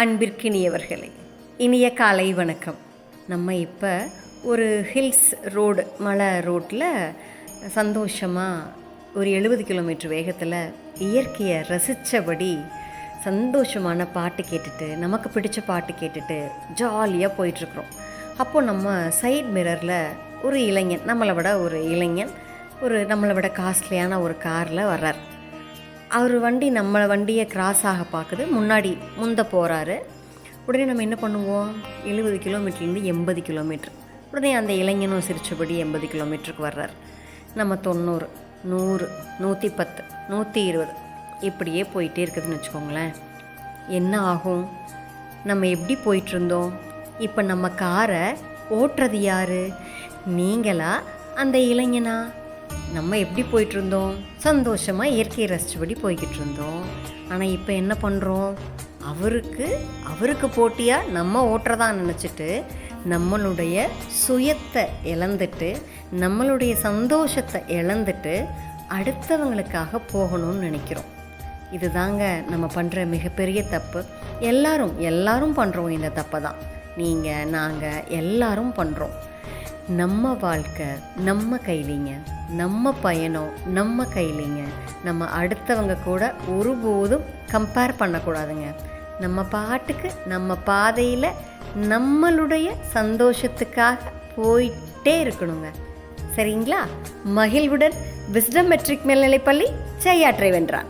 அன்பிற்கினியவர்களே இனிய காலை வணக்கம். நம்ம இப்போ ஒரு ஹில்ஸ் ரோடு மலை ரோட்டில் சந்தோஷமாக ஒரு எழுபது கிலோமீட்டர் வேகத்தில் இயற்கையை ரசித்தபடி சந்தோஷமான பாட்டு கேட்டுட்டு நமக்கு பிடிச்ச பாட்டு கேட்டுட்டு ஜாலியாக போயிட்டுருக்குறோம். அப்போது நம்ம சைட் மிரரில் ஒரு இளைஞன் நம்மளை விட ஒரு இளைஞன் ஒரு நம்மளை விட காஸ்ட்லியான ஒரு காரில் வர்றார். அவர் வண்டி நம்ம வண்டியை கிராஸ் ஆக பார்க்குது. முன்னாடி முந்த போகிறாரு உடனே நம்ம என்ன பண்ணுவோம்? எழுபது கிலோமீட்டர்லேருந்து எண்பது கிலோமீட்ரு உடனே அந்த இளைஞனும் சிரிச்சபடி எண்பது கிலோமீட்டருக்கு வர்றார். நம்ம தொண்ணூறு நூறு நூற்றி பத்து நூற்றி இருபது இப்படியே போயிட்டே இருக்குதுன்னு வச்சுக்கோங்களேன். என்ன ஆகும்? நம்ம எப்படி போயிட்டுருந்தோம் இப்போ நம்ம காரை ஓட்டுறது யார்? நீங்களா? அந்த இளைஞனா? நம்ம எப்படி போயிட்டு இருந்தோம் சந்தோஷமாக இயற்கையை ரசித்தபடி போய்கிட்டு இருந்தோம் ஆனால் இப்போ என்ன பண்ணுறோம் அவருக்கு அவருக்கு போட்டியாக நம்ம ஓட்டுறதா நினச்சிட்டு நம்மளுடைய சுயத்தை இழந்துட்டு நம்மளுடைய சந்தோஷத்தை இழந்துட்டு அடுத்தவங்களுக்காக போகணும்னு நினைக்கிறோம். இதுதாங்க நம்ம பண்ணுற மிகப்பெரிய தப்பு. எல்லாரும் எல்லாரும் பண்ணுறோம் இந்த தப்பை தான். நீங்கள் நாங்கள் எல்லாரும் பண்ணுறோம் நம்ம வாழ்க்கை நம்ம கையிலிங்க நம்ம பயணம் நம்ம கையிலிங்க நம்ம அடுத்தவங்க கூட ஒருபோதும் கம்பேர் பண்ணக்கூடாதுங்க. நம்ம பாட்டுக்கு நம்ம பாதையில் நம்மளுடைய சந்தோஷத்துக்காக போயிட்டே இருக்கணுங்க. சரிங்களா? மகிழ்வுடன் விஸ்டம் மெட்ரிக் மேல்நிலைப்பள்ளி செய்யாற்றை வென்றான்